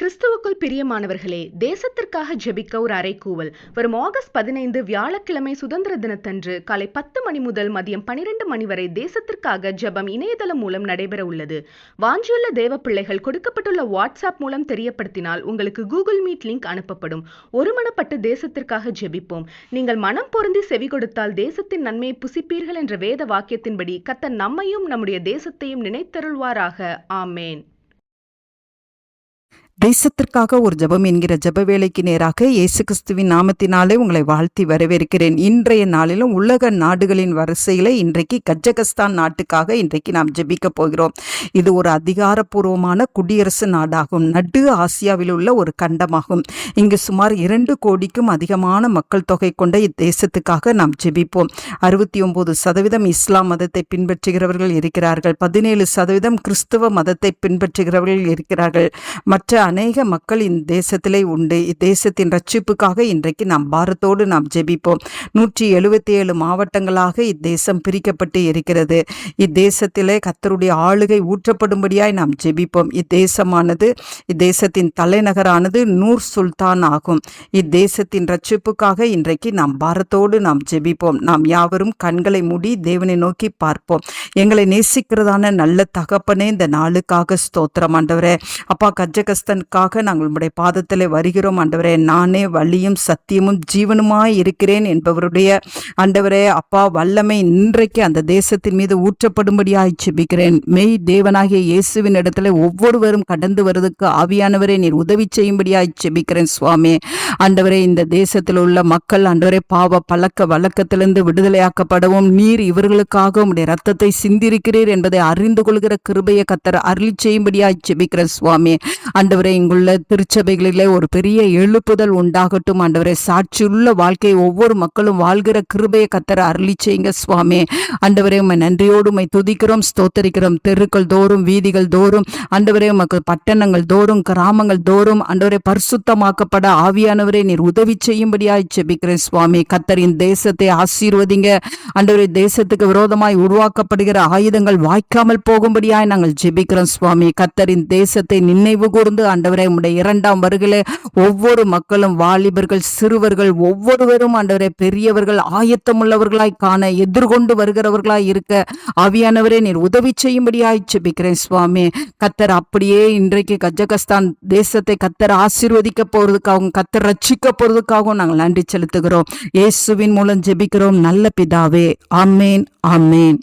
கிறிஸ்துவுக்குள் பிரியமானவர்களே தேசத்திற்காக ஜெபிக்க ஒரு அறைக்கூவல் வரும் ஆகஸ்ட் பதினைந்து வியாழக்கிழமை சுதந்திர தினத்தன்று காலை பத்து மணி முதல் மதியம் பனிரெண்டு மணி வரை தேசத்திற்காக ஜெபம் இணையதளம் மூலம் நடைபெற உள்ளது. வாஞ்சியுள்ள தேவ பிள்ளைகள் கொடுக்கப்பட்டுள்ள வாட்ஸ்அப் மூலம் தெரியப்படுத்தினால் உங்களுக்கு கூகுள் மீட் லிங்க் அனுப்பப்படும். ஒருமனப்பட்டு தேசத்திற்காக ஜெபிப்போம். நீங்கள் மனம் பொருந்தி செவி கொடுத்தால் தேசத்தின் நன்மையை புசிப்பீர்கள் என்ற வேத வாக்கியத்தின்படி கத்த நம்மையும் நம்முடைய தேசத்தையும் நினைத்தருள்வாராக. ஆமேன். தேசத்திற்காக ஒரு ஜெபம் என்கிற ஜப வேலைக்கு நேராக இயேசு கிறிஸ்துவின் நாமத்தினாலே உங்களை வாழ்த்தி வரவேற்கிறேன். இன்றைய நாளிலும் உலக நாடுகளின் வரிசையில் இன்றைக்கு கஜகஸ்தான் நாட்டுக்காக இன்றைக்கு நாம் ஜெபிக்க போகிறோம். இது ஒரு அதிகாரப்பூர்வமான குடியரசு நாடாகும். நடு ஆசியாவில் உள்ள ஒரு கண்டமாகும். இங்கு சுமார் இரண்டு கோடிக்கும் அதிகமான மக்கள் தொகை கொண்ட இத்தேசத்துக்காக நாம் ஜெபிப்போம். அறுபத்தி ஒன்பது சதவீதம் இஸ்லாம் மதத்தை பின்பற்றுகிறவர்கள் இருக்கிறார்கள். பதினேழு சதவீதம் கிறிஸ்துவ மதத்தை பின்பற்றுகிறவர்கள் இருக்கிறார்கள். மற்ற அநேக மக்கள் இந்த தேசத்திலே உண்டு. இத்தேசத்தின் ரட்சிப்புக்காக இன்றைக்கு நாம் பாரத்தோடு நாம் ஜெபிப்போம். நூற்றி எழுபத்தி ஏழு மாவட்டங்களாக இத்தேசம் பிரிக்கப்பட்டு இருக்கிறது. இத்தேசத்திலே கத்தருடைய ஆளுகை ஊற்றப்படும்படியாய் நாம் ஜெபிப்போம். இத்தேசமானது இத்தேசத்தின் தலைநகரானது நூர் சுல்தான் ஆகும். இத்தேசத்தின் ரட்சிப்புக்காக இன்றைக்கு நாம் பாரத்தோடு நாம் ஜெபிப்போம். நாம் யாவரும் கண்களை மூடி தேவனை நோக்கி பார்ப்போம். எங்களை நேசிக்கிறதான நல்ல தகப்பனே இந்த நாளுக்காக ஸ்தோத்திரம் ஆண்டவரே. அப்பா கஜகஸ்தன் கஜகஸ்தானுக்காக நாங்கள் உம்முடைய பாதத்தில் வருகிறோம். ஆண்டவரே நானே வழியும் சத்தியமும் ஜீவனுமாய் இருக்கிறேன் என்பவருடைய ஆண்டவரே அப்பா வல்லமை இன்றைக்கு அந்த தேசத்தின் மீது ஊற்றப்படும்படியாய் செபிக்கிறேன் மெய் தேவனாகிய இயேசுவின் இடத்துல ஒவ்வொருவரும் கடந்து வருவதற்கு ஆவியானவரே நீர் உதவி செய்யும்படியாய் செபிக்கிறேன் சுவாமி. ஆண்டவரே இந்த தேசத்தில் உள்ள மக்கள் ஆண்டவரே பாவ பழக்க வழக்கத்திலிருந்து விடுதலையாக்கப்படவும் நீர் இவர்களுக்காக உடைய ரத்தத்தை சிந்திருக்கிறீர் என்பதை அறிந்து கொள்கிற கிருபையை கத்தர் அருளி செய்யும்படியாய் செபிக்கிறேன் சுவாமி. ஆண்டவர் இங்குள்ள திருச்சபைகளிலே ஒரு பெரிய எழுப்புதல் உண்டாகட்டும். ஆண்டவரே சாட்சியுள்ள வாழ்க்கையை ஒவ்வொரு மக்களும் வாழ்கிற கிருபையை கத்தர அருளி செய்யுங்க சுவாமி. ஆண்டவரே உமை நன்றியோடு உம்மை துதிக்கிறோம் ஸ்தோத்தரிக்கிறோம். தெருக்கள் தோறும் வீதிகள் தோறும் ஆண்டவரே உமக்கு பட்டணங்கள் தோறும் கிராமங்கள் தோறும் ஆண்டவரே பரிசுத்தமாக்கப்பட ஆவியானவரே நீர் உதவி செய்யும்படியாய் ஜெபிக்கிறேன் சுவாமி. கத்தரின் தேசத்தை ஆசீர்வதிங்க. ஆண்டவரே தேசத்துக்கு விரோதமாய் உருவாக்கப்படுகிற ஆயுதங்கள் வாய்க்காமல் போகும்படியாய் நாங்கள் ஜெபிக்கிறோம் சுவாமி. கத்தரின் தேசத்தை நினைவு கூர்ந்து ஆண்டவரே உம்முடைய இரண்டாம் வருகிலே ஒவ்வொரு மக்களும் வாலிபர்கள் சிறுவர்கள் ஒவ்வொருவரும் ஆண்டவரே பெரியவர்கள் ஆயத்தமுள்ளவர்களாய் காண எதிர்கொண்டு வருகிறவர்களாய் இருக்க ஆவியானவரே நீர் உதவி செய்யும்படியாய் ஜெபிக்கிறேன் சுவாமி. கத்தர் அப்படியே இன்றைக்கு கஜகஸ்தான் தேசத்தை கத்தர் ஆசீர்வதிக்க போறதுக்காகவும் கத்தர் ரட்சிக்க போறதுக்காகவும் நாங்கள் நன்றி செலுத்துகிறோம். இயேசுவின் மூலம் ஜெபிக்கிறோம். நல்ல பிதாவே. ஆமேன் ஆமேன்.